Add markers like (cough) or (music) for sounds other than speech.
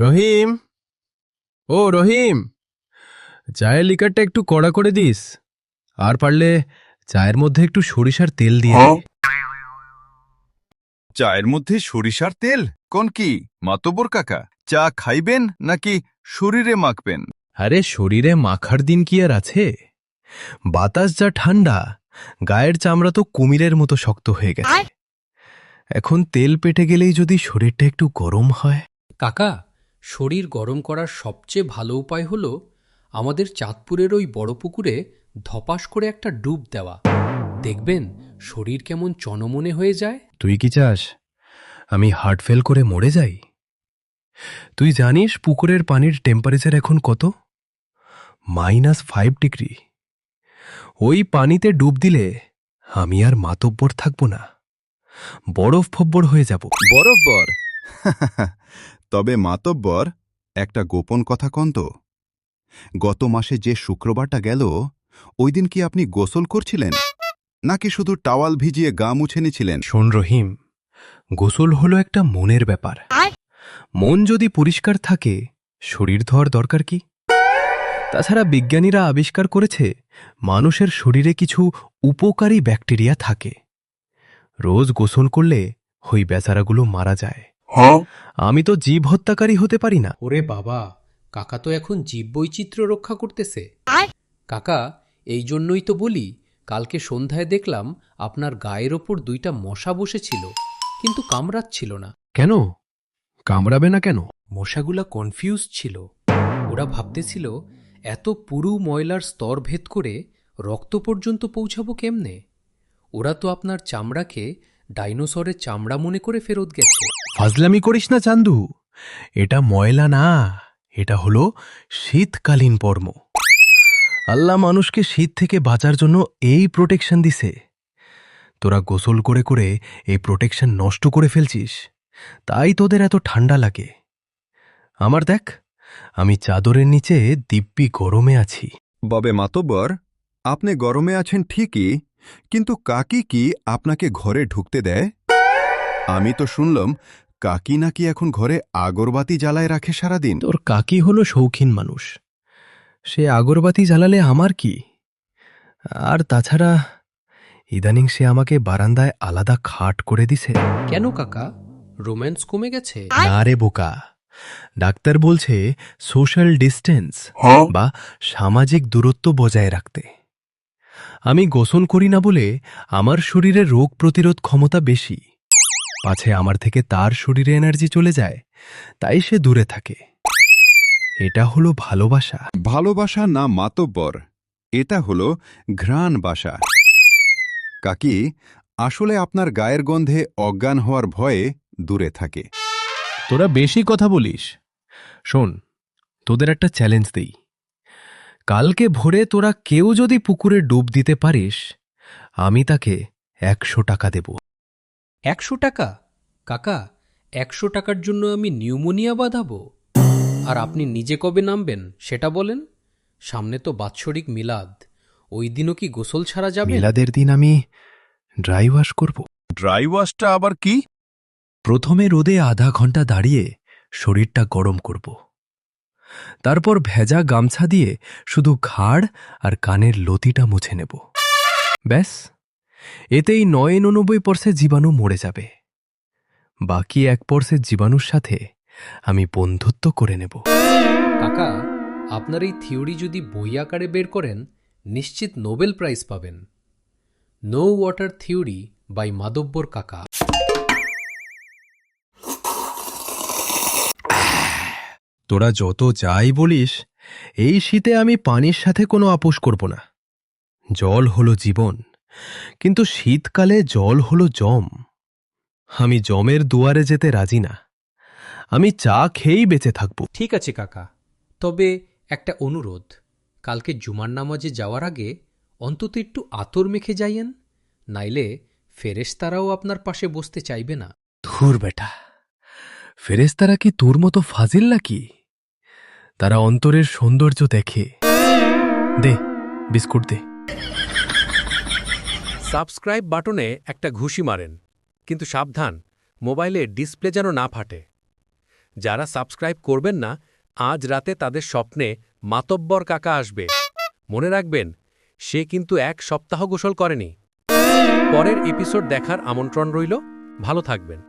রহিম? ও রহিম চায়ের লিকারটা একটু কড়া করে দিস। আর পারলে চায়ের মধ্যে একটু সরিষার তেল দিয়ে দে। চায়ের মধ্যে সরিষার তেল? কোন কি? মাতবর কাকা চা খাইবেন নাকি শরীরে মাখবেন? আরে শরীরে মাখার দিন কি আর আছে? বাতাস যা ঠান্ডা গায়ের চামড়া তো কুমিরের মতো শক্ত হয়ে গেছে। এখন তেল পেটে গেলেই যদি শরীরটা একটু গরম হয়। কাকা শরীর গরম করার সবচেয়ে ভালো উপায় হল আমাদের চাঁদপুরের ওই বড় পুকুরে ধপাস করে একটা ডুব দেওয়া। দেখবেন শরীর কেমন চনমনে হয়ে যায়। তুই কি চাস? আমি হার্ট ফেল করে মরে যাই? তুই জানিস পুকুরের পানির টেম্পারেচার এখন কত? Minus five degree. ওই পানিতে ডুব দিলে আমি আর মাতব্বর থাকব না। বরফ ফব্বর হয়ে যাব। বরফবর (laughs) তবে মাতব্বর একটা গোপন কথা কন্ত গত মাসে যে শুক্রবারটা গেল ওই দিন কি আপনি গোসল করছিলেন? নাকি শুধু টাওয়াল ভিজিয়ে গা মুছে নিছিলেন? শোন রহিম গোসল হলো একটা মনের ব্যাপার। মন যদি পরিষ্কার থাকে শরীর ধোয়ার দরকার কি? তাছাড়া বিজ্ঞানীরা আবিষ্কার করেছে মানুষের শরীরে কিছু উপকারী ব্যাকটেরিয়া থাকে। রোজ গোসল করলে ওই বেচারাগুলো মারা যায়। আমি তো জীব হত্যাকারী হতে পারি না। ওরে বাবা কাকা তো এখন জীববৈচিত্র্য রক্ষা করতেছে। কাকা এই জন্যই তো বলি কালকে সন্ধ্যায় দেখলাম আপনার গায়ের ওপর দুইটা মশা বসেছিল কিন্তু কামড়াচ্ছিল না। কেন? কামড়াবে না কেন? মশাগুলা কনফিউজ ছিল। ওরা ভাবতেছিল এত পুরু ময়লার স্তর ভেদ করে রক্ত পর্যন্ত পৌঁছাবো কেমনে? ওরা তো আপনার চামড়াকে ডাইনোসরের চামড়া মনে করে ফেরত গেছে। ফাজলামি করিস না, চান্দু। এটা ময়লা না, এটা হলো শীতকালীন পর্ম। আল্লাহ মানুষকে শীত থেকে বাঁচার জন্য এই প্রোটেকশন দিছে। তোরা গোসল করে করে এই প্রোটেকশন নষ্ট করে ফেলছিস। তাই তোদের এত ঠান্ডা লাগে। আমার দেখ, আমি চাদরের নিচে দিব্যি গরমে আছি। ববে মাতব্বর, আপনি গরমে আছেন ঠিকই, কিন্তু কাকি কি আপনাকে ঘরে ঢুকতে দেয়? আমি তো শুনলাম কাকি নাকি এখন ঘরে আগরবাতি জ্বালায় রাখে সারাদিন? তোর কাকি হলো শৌখিন মানুষ। সে আগরবাতি জ্বালালে আমার কি? আর তাছাড়া ইদানিং সে আমাকে বারান্দায় আলাদা খাট করে দিছে। কেন কাকা? রোম্যান্স কমে গেছে? না রে বোকা। ডাক্তার বলছে সোশ্যাল ডিস্টেন্স বা সামাজিক দূরত্ব বজায় রাখতে। আমি গোসল করি না বলে আমার শরীরে রোগ প্রতিরোধ ক্ষমতা বেশি। পাছে আমার থেকে তার শরীরে এনার্জি চলে যায় তাই সে দূরে থাকে। এটা হলো ভালোবাসা। ভালোবাসা না মাতব্বর এটা হলো ঘ্রাণ বাসা কাকি আসলে আপনার গায়ের গন্ধে অজ্ঞান হওয়ার ভয়ে দূরে থাকে। তোরা বেশি কথা বলিস। শোন তোদের একটা চ্যালেঞ্জ দেই। কালকে ভোরে তোরা কেউ যদি পুকুরে ডুব দিতে পারিস আমি তাকে একশো টাকা দেব। একশো টাকা? কাকা একশো টাকার জন্য আমি নিউমোনিয়া বাঁধাবো। আর আপনি নিজে কবে নামবেন সেটা বলেন? সামনে তো বাৎসরিক মিলাদ। ওই দিনও কি গোসল ছাড়া যাবে মিলাদের দিন আমি ড্রাই ওয়াশ করব। ড্রাই ওয়াশটা আবার কি? প্রথমে রোদে আধা ঘণ্টা দাঁড়িয়ে শরীরটা গরম করব। তারপর ভেজা গামছা দিয়ে শুধু ঘাড় আর কানের লতিটা মুছে নেব। ব্যাস। এতেই নয় উননব্বই পার্সেন্ট জীবাণু মরে যাবে। বাকি এক পার্সেন্ট জীবাণুর সাথে আমি বন্ধুত্ব করে নেব। কাকা আপনার এই থিওরি যদি বই আকারে বের করেন নিশ্চিত নোবেল প্রাইজ পাবেন। No water theory by Madabbar কাকা। তোরা যত যাই বলিস এই শীতে আমি পানির সাথে কোনো আপোষ করব না। জল হলো জীবন। কিন্তু শীতকালে জল হলো জম। আমি জমের দুয়ারে যেতে রাজি না। আমি চা খেয়েই বেঁচে থাকব। ঠিক আছে কাকা তবে একটা অনুরোধ। কালকে জুমার নামাজে যাওয়ার আগে অন্তত একটু আতর মেখে যাইয়েন নাইলে ফেরেশতারাও আপনার পাশে বসতে চাইবে না। ধুর বেটা ফেরেস্তারা কি তোর মতো ফাজিল নাকি? তারা অন্তরের সৌন্দর্য দেখে। দে বিস্কুট দে। সাবস্ক্রাইব বাটনে একটা ঘুষি মারেন, কিন্তু সাবধান, মোবাইলে ডিসপ্লে যেন না ফাটে। যারা সাবস্ক্রাইব করবেন না, আজ রাতে তাদের স্বপ্নে মাতব্বর কাকা আসবে। মনে রাখবেন, সে কিন্তু এক সপ্তাহ গোসল করেনি। পরের এপিসোড দেখার আমন্ত্রণ রইল। ভালো থাকবেন।